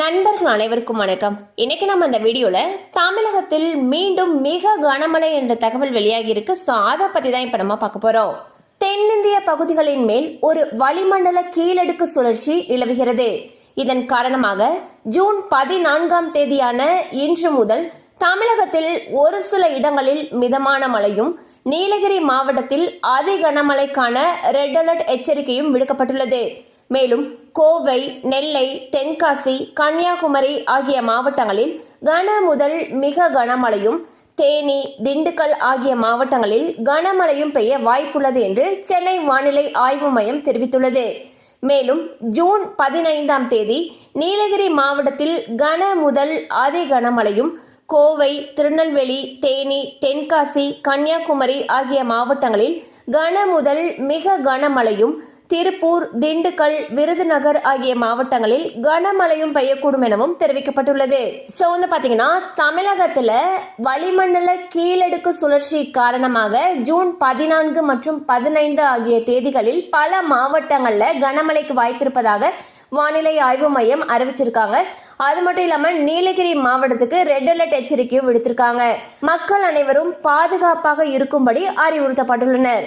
நண்பர்கள் அனைவருக்கும் வணக்கம். இன்னைக்கு நம்ம அந்த வீடியோல தமிழகத்தில் மீண்டும் மிக கனமழை என்ற தகவல் வெளியாகி இருக்கு. ஸோ அதை பத்தி தான் இப்ப நம்ம பார்க்க போறோம். தென்னிந்திய பகுதிகளின் மேல் ஒரு வளிமண்டல கீழடுக்கு சுழற்சி நிலவுகிறது. இதன் காரணமாக ஜூன் பதினான்காம் தேதியான இன்று முதல் தமிழகத்தில் ஒரு சில இடங்களில் மிதமான மழையும் நீலகிரி மாவட்டத்தில் அதி கனமழைக்கான ரெட் அலர்ட் எச்சரிக்கையும் விடுக்கப்பட்டுள்ளது. மேலும் கோவை நெல்லை தென்காசி கன்னியாகுமரி ஆகிய மாவட்டங்களில் கன முதல் மிக கனமழையும் தேனி திண்டுக்கல் ஆகிய மாவட்டங்களில் கனமழையும் பெய்ய வாய்ப்புள்ளது என்று சென்னை வானிலை ஆய்வு மையம் தெரிவித்துள்ளது. மேலும் ஜூன் பதினைந்தாம் தேதி நீலகிரி மாவட்டத்தில் கன முதல் அதி கனமழையும் கோவை திருநெல்வேலி தேனி தென்காசி கன்னியாகுமரி ஆகிய மாவட்டங்களில் கன முதல் மிக கனமழையும் திருப்பூர் திண்டுக்கல் விருதுநகர் ஆகிய மாவட்டங்களில் கனமழையும் பெய்யக்கூடும் எனவும் தெரிவிக்கப்பட்டுள்ளது. ஸோ வந்து பார்த்தீங்கன்னா தமிழகத்தில் வளிமண்டல கீழடுக்கு சுழற்சி காரணமாக ஜூன் பதினான்கு மற்றும் பதினைந்து ஆகிய தேதிகளில் பல மாவட்டங்களில் கனமழைக்கு வாய்ப்பிருப்பதாக வானிலை ஆய்வு மையம் அறிவிச்சிருக்காங்க. அது மட்டும் இல்லாமல் நீலகிரி மாவட்டத்துக்கு ரெட் அலர்ட் எச்சரிக்கையும் விடுத்திருக்காங்க. மக்கள் அனைவரும் பாதுகாப்பாக இருக்கும்படி அறிவுறுத்தப்பட்டுள்ளனர்.